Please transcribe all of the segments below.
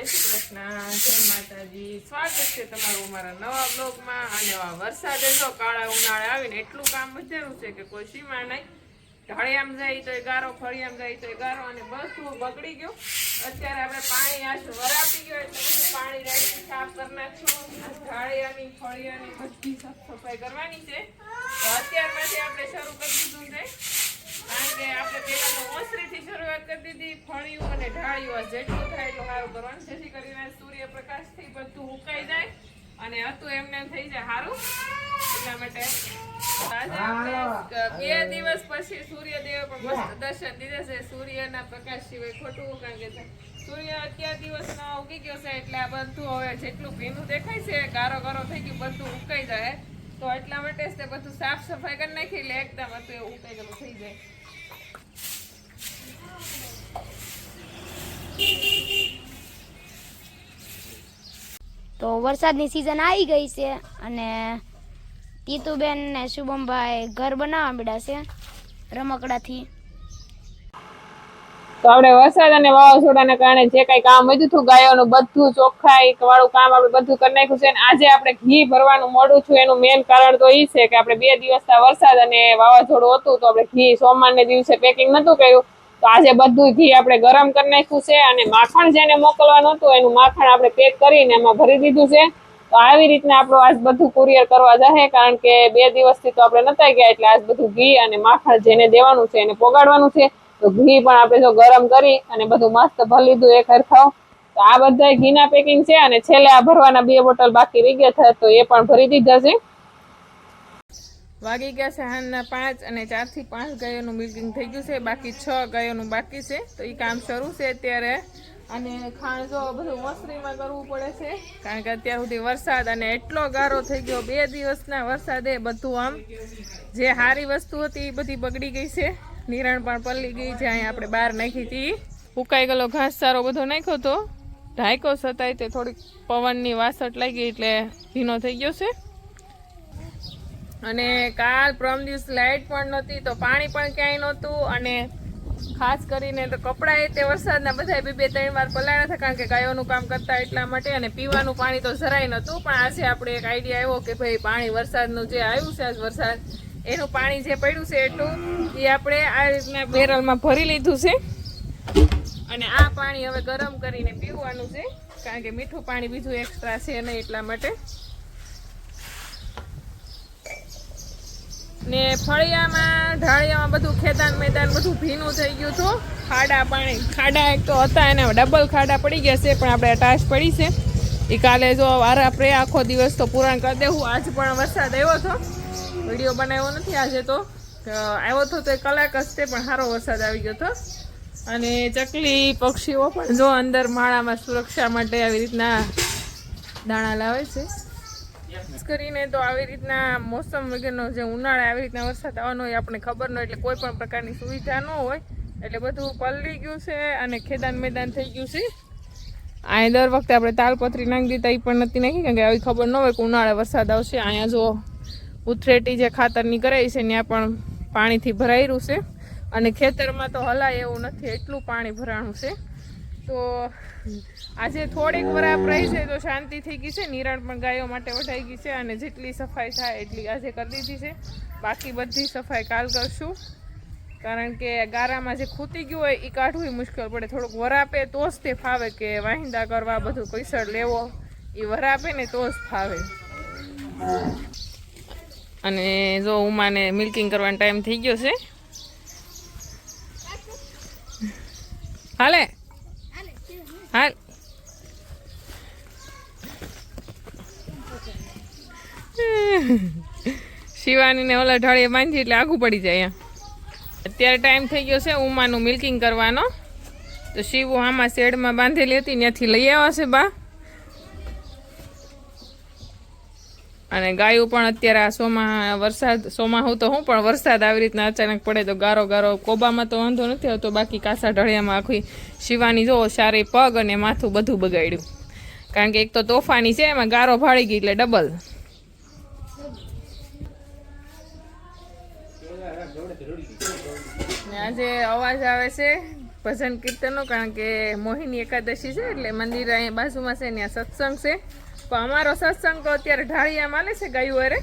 જય બગડી ગયું. અત્યારે આપણે પાણી આજ વરાપી ગયો પાણી રાખી સાફ કરી નાખશું. ઢાળિયાની, ફળિયાની બધી સાફ સફાઈ કરવાની છે. અત્યારમાંથી આપણે શરૂ કરી દીધું છે. કારણ કે શરૂઆત કરી દીધી ફળિયું અને ઢાળિયું. જેટલું થાય એટલું સારું કરવાનું. જેથી કરીને સૂર્યપ્રકાશથી બધું ઉકાઈ જાય અને હતું એમને થઈ જાય સારું એટલા માટે બે દિવસ પછી સૂર્યદેવ પણ મસ્ત દર્શન દીધા છે. સૂર્યના પ્રકાશ સિવાય ખોટું કારણ કે સૂર્ય અત્યાર દિવસનો ઉગી ગયો છે એટલે આ બધું હવે જેટલું ભીનું દેખાય છે ગારો ગારો થઈ ગયું બધું ઉકાઈ જાય. તો એટલા માટે તે બધું સાફ સફાઈ કરી નાખી એટલે એકદમ હતું એ ઉકાઈ ગયેલું થઈ જાય. તો વરસાદની સિઝન આવી ગઈ છે અને તીતુબેન ને શુભમભાઈ ઘર બનાવવા મળ્યા છે રમકડાથી. તો આપણે વરસાદ અને વાવાઝોડાના કારણે જે કઈ કામ વધ્યું હતું, ગાયોનું બધું ચોખ્ખાઈ વાળું કામ આપણે બધું કરી નાખ્યું છે અને આજે આપણે ઘી ભરવાનું મોડું છું. એનું મેન કારણ તો એ છે કે આપણે બે દિવસના વરસાદ અને વાવાઝોડું હતું, તો આપણે ઘી સોમવારને દિવસે પેકિંગ નતું કર્યું. તો આજે બધું ઘી આપણે ગરમ કરી નાખ્યું છે અને માખણ જેને મોકલવાનું હતું, એનું માખણ આપણે પેક કરીને એમાં ભરી દીધું છે. તો આવી રીતના આપણું આજ બધું કુરિયર કરવા જશે કારણ કે બે દિવસથી તો આપણે નતા ગયા, એટલે આજ બધું ઘી અને માખણ જેને દેવાનું છે એને પોગાડવાનું છે. તો ઘી પણ આપણે જો ગરમ કરી અને બધું મસ્ત ભરી લીધું એક હરખાવ. તો આ બધા ઘીના પેકિંગ છે અને છેલ્લે આ ભરવાના બે બોટલ બાકી રહી ગયા છે, તો એ પણ ભરી દીધા છે. વાગી ગયા છે હાલના પાંચ અને ચારથી પાંચ ગાયોનું મિલ્કિંગ થઈ ગયું છે. બાકી છ ગાયોનું બાકી છે. તો એ કામ શરૂ છે અત્યારે. અને ખાણ જો બધું વસરીમાં કરવું પડે છે. કારણ કે અત્યાર સુધી વરસાદ અને એટલો ગારો થઈ ગયો, બે દિવસના વરસાદે બધું આમ જે સારી વસ્તુ હતી એ બધી બગડી ગઈ છે. નિરણ પણ પલળી ગઈ છે અહીંયા આપણે બહાર નાખી હતી. ઉકાઈ ગયેલો ઘાસ સારો બધો નાખ્યો તો ઢાયકો સતાય તે થોડીક પવનની વાસટ લાગી એટલે ભીનો થઈ ગયો છે. અને કાલ પ્રમ દિવસ લાઇટ પણ નહોતી, તો પાણી પણ ક્યાંય નહોતું અને ખાસ કરીને તો કપડાં તે વરસાદના બધા બે બે ત્રણ વાર પલાળ્યા હતા કારણ કે ગાયોનું કામ કરતા એટલા માટે અને પીવાનું પાણી તો જરાય નહોતું, પણ આજે આપણે એક આઈડિયા આવ્યો કે ભાઈ પાણી વરસાદનું જે આવ્યું છે આજ વરસાદ, એનું પાણી જે પડ્યું છે એટલું, એ આપણે આ રીતના બેરલમાં ભરી લીધું છે. અને આ પાણી હવે ગરમ કરીને પીવાનું છે, કારણ કે મીઠું પાણી બીજું એક્સ્ટ્રા છે નહીં એટલા માટે. ને ફળિયામાં ઢાળિયામાં બધું ખેદાન મેદાન બધું ભીનું થઈ ગયું હતું. ખાડા પાણી, ખાડા એક તો હતા, એને ડબલ ખાડા પડી ગયા છે, પણ આપણે ટાશ પડી છે. એ કાલે જો વારા પ્રે આખો દિવસ તો પૂરણ કરી દેવું. આજ પણ વરસાદ આવ્યો હતો. વીડિયો બનાવ્યો નથી આજે તો. આવ્યો હતો તો કલાક હશે પણ સારો વરસાદ આવી ગયો હતો. અને ચકલી પક્ષીઓ પણ જો અંદર માળામાં સુરક્ષા માટે આવી રીતના દાણા લાવે છે. ખાસ કરીને તો આવી રીતના મોસમ વગરનો જે ઉનાળે આવી રીતના વરસાદ આવવાનો હોય આપણને ખબર ન હોય, એટલે કોઈ પણ પ્રકારની સુવિધા ન હોય. એટલે બધું પલળી ગયું છે અને ખેદાન મેદાન થઈ ગયું છે. અહીંયા દર વખતે આપણે તાલપત્રી નાખી દીધા એ પણ નથી નાખી, કારણ કે આવી ખબર ન હોય કે ઉનાળે વરસાદ આવશે. અહીંયા જો ઉથરેટી જે ખાતરની કરાઈ છે, ત્યાં પણ પાણીથી ભરાયેલું છે. અને ખેતરમાં તો હલાય એવું નથી, એટલું પાણી ભરાણું છે. તો આજે થોડીક વરાપ રહી છે તો શાંતિ થઈ ગઈ છે. નિરણ પણ ગાયો માટે વઢાઈ ગઈ છે અને જેટલી સફાઈ થાય એટલી આજે કરી દીધી છે. બાકી બધી સફાઈ કાલ કરશું. કારણ કે ગારામાં જે ખૂતી ગયું હોય એ કાઢવું મુશ્કેલ પડે. થોડુંક વરાપે તો જ તે ફાવે કે વાહિંદા કરવા, બધું કૈસળ લેવો એ વરાપે ને તો જ ફાવે. અને જો ઉમાને મિલ્કિંગ કરવાનો ટાઈમ થઈ ગયો છે. હાલે? હાલ શિવાનીને ઓલા ઢાળીએ બાંધી એટલે આઘું પડી જાય અત્યારે ટાઈમ થઈ ગયો છે ઉમાનું મિલ્કિંગ કરવાનો. તો શિવ આમાં શેડમાં બાંધેલી હતી, ત્યાંથી લઈ આવ્યા બા. અને ગાયું પણ અત્યારે આ સોમા, વરસાદ સોમાહું તો હું, પણ વરસાદ આવી રીતના અચાનક પડે તો ગારો ગારો, કોબામાં તો વાંધો નથી આવતો, બાકી કાસા ઢળિયામાં આખી શિવાની જો સારી પગ અને માથું બધું બગાડ્યું. કારણ કે એક તો તોફાની છે, એમાં ગારો ફાળી ગઈ એટલે ડબલ આજે અવાજ આવે છે ભજન કીર્તનનો, કારણ કે મોહિની એકાદશી છે, એટલે મંદિર અહીંયા બાજુમાં છે ત્યાં સત્સંગ છે. પણ અમારો સત્સંગ તો અત્યારે ઢાળિયા માલે છે ગાયું અરે.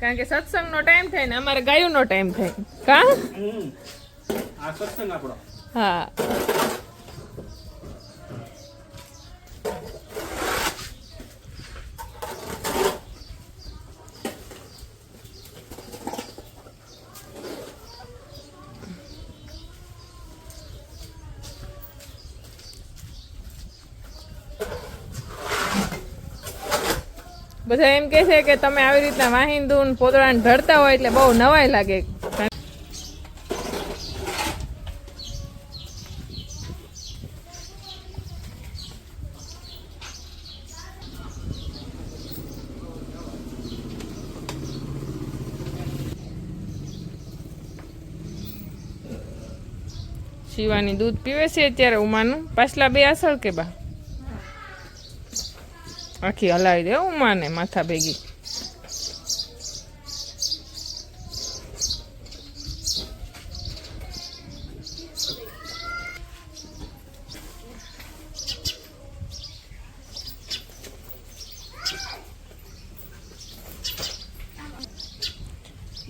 કારણ કે સત્સંગનો ટાઈમ થાય ને અમારે ગાયુંનો ટાઈમ થાય. કા? આ સત્સંગ આપણો. હા. બધા એમ કે છે કે તમે આવી રીતના વાહિન ને પોતળાને ઢળતા હોય એટલે બહુ નવાઈ લાગે. શિવાની દૂધ પીવે છે અત્યારે ઉમાનું? પાછલા બે અસર કે બા? આખી હલાવી દે ઉમાને માથા ભેગી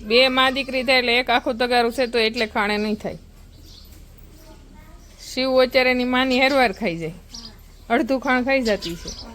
બે માં દીકરી થાય એટલે એક આખું તગારું છે તો એટલે ખાણે નહીં થાય. શિવ અત્યારે એની માની હેરવાર ખાઈ જાય. અડધું ખાણ ખાઈ જતી છે.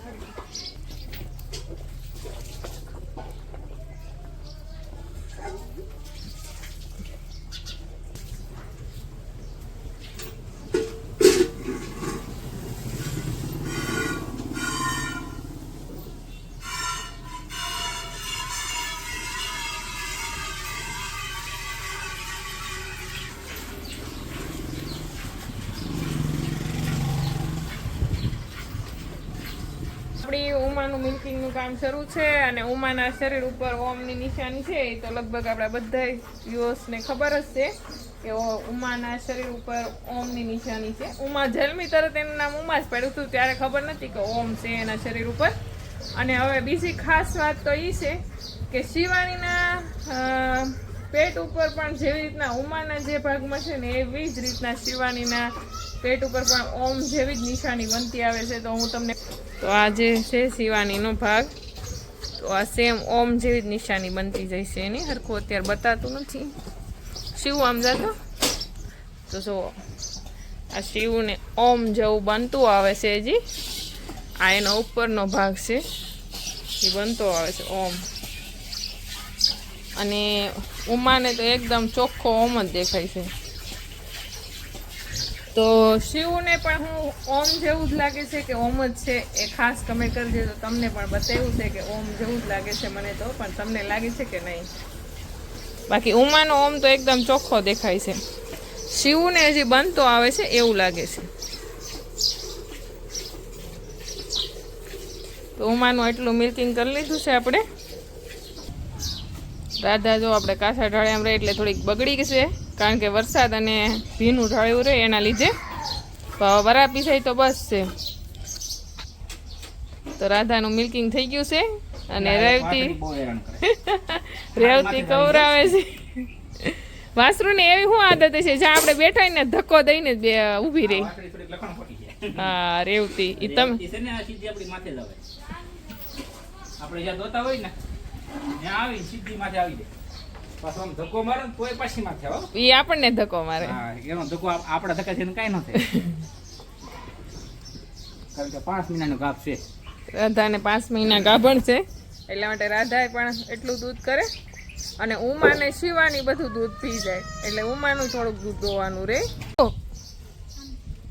ઉમાનું મિલ્કિંગનું કામ શરૂ છે અને ઉમાના શરીર ઉપર ઓમની નિશાની છે, એ તો લગભગ આપણા બધા વ્યુઅર્સને ખબર જ છે કે ઉમાના શરીર ઉપર ઓમની નિશાની છે. ઉમા જન્મી તરત એનું નામ ઉમા જ પડ્યું હતું, ત્યારે ખબર નથી કે ઓમ છે એના શરીર ઉપર. અને હવે બીજી ખાસ વાત તો એ છે કે શિવાનીના પેટ ઉપર પણ જેવી રીતના ઉમાના જે ભાગમાં છે ને એવી જ રીતના શિવાનીના પેટ ઉપર પણ ઓમ જેવી જ નિશાની બનતી આવે છે, તો હું તમને તો આ જે છે શિવાનીનો ભાગ, તો આ સેમ ઓમ જેવી જ નિશાની બનતી જાય છે એની. હરખું અત્યારે બતાતું નથી. શિવ આમ જતો? તો જો આ શિવને ઓમ જેવું બનતું આવે છે હજી. આ એનો ઉપરનો ભાગ છે. એ બનતો આવે છે ઓમ. અને ઉમાને તો એકદમ ચોખ્ખો ઓમ જ દેખાય છે. તો શિવને પણ હું ઓમ જેવું જ લાગે છે કે ઓમ જ છે. એ ખાસ કમેન્ટ કરજો તો તમને પણ બતાવ્યું છે કે ઓમ જેવું જ લાગે છે મને તો, પણ તમને લાગે છે કે નહીં? બાકી ઉમાનો ઓમ તો એકદમ ચોખ્ખો દેખાય છે. શિવને હજી બનતો આવે છે એવું લાગે છે. તો ઉમાનું એટલું મિલ્કિંગ કરી લીધું છે આપણે. રાધા જો આપણે કાસા ઢાળિયામાં રહે એટલે થોડીક બગડી છે. કારણ કે વરસાદ અને ભીનું ઢાળ્યું રહે એના લીધે. તો પીસાય તો બસ છે. તો રાધાનું મિલ્કિંગ થઈ ગયું છે અને રેવતી રેવતી કવરાવે છે. વાસરુની એવી શું આદત છે જ્યાં આપણે બેઠા હોય ને ધક્કો દઈને જ બે ઊભી રહી. હા રેવતી. ઈ તમે આપણે જ્યાં દોતા હોય ને ત્યાં આવી સીધી માથે આવી જાય. પાછો આમ ધક્કો મારે ને તોય પાછી. આપણને ધક્કો મારે. હા એનો ધક્કો આપણા ધક્કા છે કાંઈ ન થાય. કારણ કે પાંચ મહિનાનો ગાપ છે. રાધાને પાંચ મહિના ગાભણ છે. એટલા માટે રાધાએ પણ એટલું દૂધ કરે. અને ઉમાને શિવાની બધું દૂધ પી જાય. એટલે ઉમાનું થોડુંક દૂધ દોવાનું રે.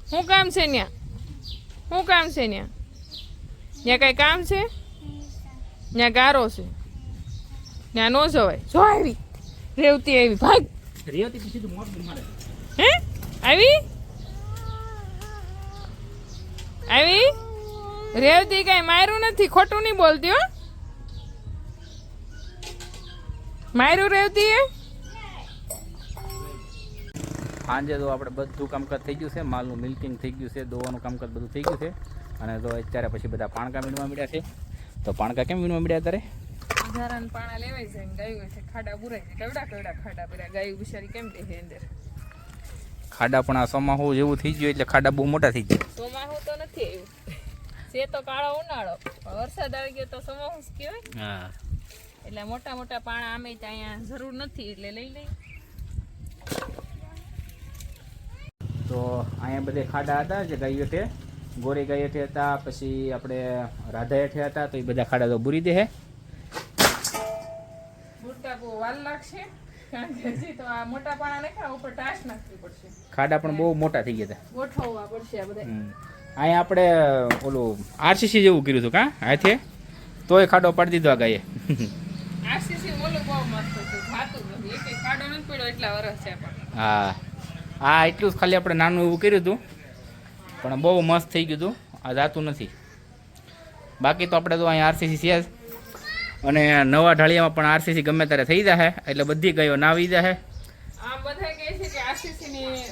શું કામ છે ન્યા? શું કામ છે ન્યા? ત્યાં કાંઈ કામ છે? ત્યાં ગારો છે. ત્યાં નો જવાય. જો આવી. રેવતી આવી ભાગ રેવતી તો સીધું મોઢું મારે હે? આવી? આવી? રેવતી કઈ માર્યું નથી? ખોટું નહીં બોલતી હો. માર્યું રેવતી એ સાંજે તો આપણે બધું કામકાજ થઈ ગયું છે. માલનું મિલ્કિંગ થઈ ગયું છે દોવાનું કામકાજ બધું થઈ ગયું છે. અને તો અત્યારે પછી બધા પાણકા વીણવા મળ્યા છે. તો પાણકા કેમ વીણવા મળ્યા અત્યારે? ધારાન પાણા લેવાય છે ને ગાયું છે ખાડા પુરાય છે. કેવડા કેવડા ખાડા પુરા ગાયું બિચારી કેમ છે અંદર? ખાડા પણ આ સમાહુ જેવું થઈ ગયું એટલે ખાડા બહુ મોટા થઈ ગયા. ચોમાસું તો નથી આવ્યું. છે તો કાળો ઉનાળો. વરસાદ આવી ગયો તો ચોમાસું જ કહેવાય. હા. એટલે મોટા મોટા પાણા આમે ત્યાં અહીંયા જરૂર નથી એટલે લઈ લઈ. તો અહીંયા બધે ખાડા હતા જે ગાયો હેઠે ગોરી ગાય હેઠે હતા પછી આપણે રાધા હેઠે હતા તો એ બધા ખાડા તો બુરી દે હે. નાખવી લાગશે ખાડા પણ બહુ મોટા થઈ ગયા. અહીંયા આપણે ઓલું આરસીસી જેવું કર્યું હતું કા? હાથે તોય ખાડો પાડી દીધો આ ગાયે. હા. હા એટલું જ ખાલી આપણે નાનું એવું કર્યું હતું. પણ બહુ મસ્ત થઈ ગયું હતું. આ જાતું નથી. બાકી તો આપણે તો અહીંયા આરસીસી છે અને નવા ઢાળિયામાં પણ આરસીસી ગમે ત્યારે થઈ જાય એટલે બધી ગાયો નાવી જાય આમ બધા કહે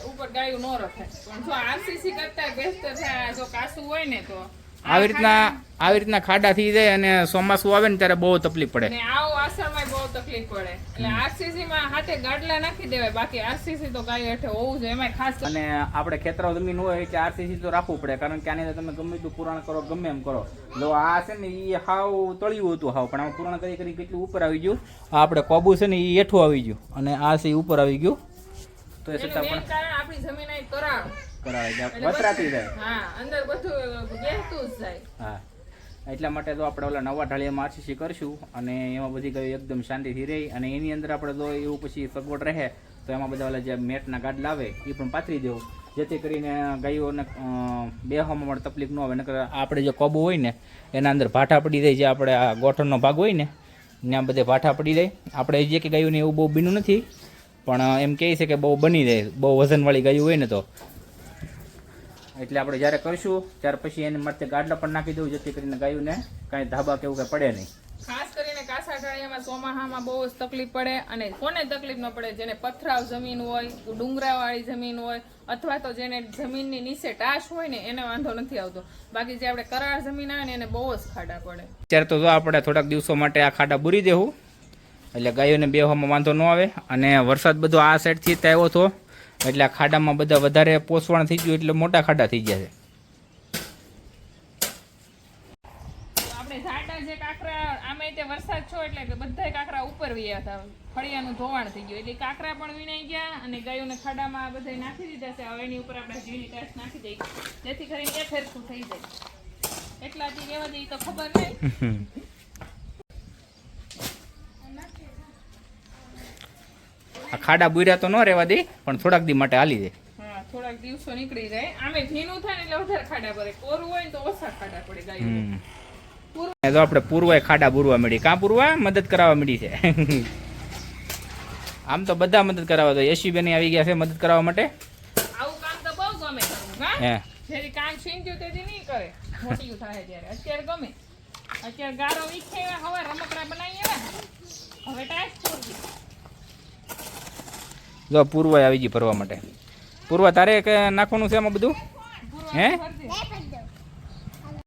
ઉપર ગાયું ન રખાય. પણ જો આરસીસી કરતા બેસ્ટ થાય જો કાસું હોય ને તો આવી રીતના આવી રીતના ખાડા થઈ જાય અને ચોમાસું આવે ને ત્યારે બહુ તકલીફ પડે. અને આવો આસામાં બહુ તકલીફ પડે. એટલે આરસીસી માં હાથે ગાડલા નાખી દેવાય બાકી આરસીસી તો ગાય હેઠે હોવું જોઈએ એમાં ખાસ અને આપણે ખેતરો જમીન હોય કે આરસીસી તો રાખવું પડે કારણ કે આની તમે ગમે એટલું પુરાણ કરો ગમે એમ કરો. જો આ છે ને એ હાવ તળિયું હતું હાવ પણ આમાં પુરાણ કરી કરી કેટલું ઉપર આવી ગયું? આ આપણે કોબુ છે ને એ હેઠું આવી ગયું અને આ છે ઉપર આવી ગયું. તો એ છતાં પણ આપણી જમીન કરાળ કરાવે વતરાતી જાય. હા અંદર બધું ગહેતું જ જાય. હા. એટલા માટે તો આપણે ઓલા નવા ઢાળિયામાં આરસીસી કરશું અને એમાં બધી ગાયો એકદમ શાંતિથી રહી અને એની અંદર આપણે તો એવું પછી સગવડ રહે તો એમાં બધા ઓલા જે મેટના ગાડલા આવે એ પણ પાથરી દેવું. જેથી કરીને ગાયોને બે બેહવામાં પણ તકલીફ ન આવે. નકર આપણે જે કોબો હોય ને એના અંદર ભાઠા પડી જાય જે આપણે આ ગોઠણનો ભાગ હોય ને ત્યાં બધે ભાઠા પડી જાય. આપણે જે કે ગાયોને એવું બહુ બીનું નથી પણ એમ કહે છે કે બહુ બની જાય બહુ વજનવાળી ગાયું હોય ને તો. એટલે આપણે જ્યારે કરશું ત્યાર પછી એને માટે ગાડલા પણ નાખી દઉં જેથી કરીને ગાયોને કાંઈ ધાબા કે એવું કાંઈ પડે નહીં. ખાસ કરીને કાસા ઢાળિયામાં ચોમાહામાં બહુ જ તકલીફ પડે અને કોને તકલીફ ન પડે જેને પથરાવ જમીન હોય ડુંગરાવાળી જમીન હોય અથવા તો જેને જમીનની નીચે ટાશ હોય ને એને વાંધો નથી આવતો. બાકી જે આપણે કરાર જમીન આવે ને એને બહુ જ ખાડા પડે. અત્યારે તો જો આપણે થોડાક દિવસો માટે આ ખાડા બુરી દેવું એટલે ગાયોને બેહવામાં વાંધો ન આવે અને વરસાદ બધો આ સાઈડથી જ આવ્યો હતો. એટલે આ ખાડામાં બધા વધારે પોસવાણ થઈ ગયું એટલે મોટા ખાડા થઈ ગયા છે. આપણે ઝાડા જે કાંકરા આમે તે વરસાદ છો એટલે બધા કાકરા ઉપર વયા હતા. ફળિયાનું ધોવાણ થઈ ગયું. એટલે કાંકરા પણ વિનાઈ ગયા અને ગાયોને ખાડામાં બધા નાખી દીધા છે. હવે એની ઉપર આપણે ઝીણી કાચ નાખી દઈએ. જેથી કરીને એ થઈ જાય. એટલાથી રહેવા દઈએ તો ખબર નહીં. આ ખાડા બુર્યા તો ન રહેવા દે પણ થોડાક દી માટે હાલી દે થોડાક દિવસો નીકળી જાય. આમે ભીનું થાય એટલે વધારે ખાડા પડે કોરું હોય તો ઓછા ખાડા પડે ગાયો. તો આપણે પૂર્વાય ખાડા પૂરવા મળી. કાં પૂરવા? મદદ કરાવવા મળી છે. આમ તો બધા મદદ કરાવવા જોઈએ. યશી બેન આવી ગયા છે મદદ કરાવવા માટે. આવું કામ તો બહુ ગમે હા? જેથી કામ છીંક્યું તેથી નહીં કરે. મોટી થાય ત્યારે. અત્યારે ગમે. અત્યારે ગારો વીખે હવે રમકડા બનાવી એવા. હવે ટાઈટ છોડી જો પૂર્વ આવી ગઈ ભરવા માટે. પૂર્વ તારે નાખવાનું છે આમાં બધું? હે?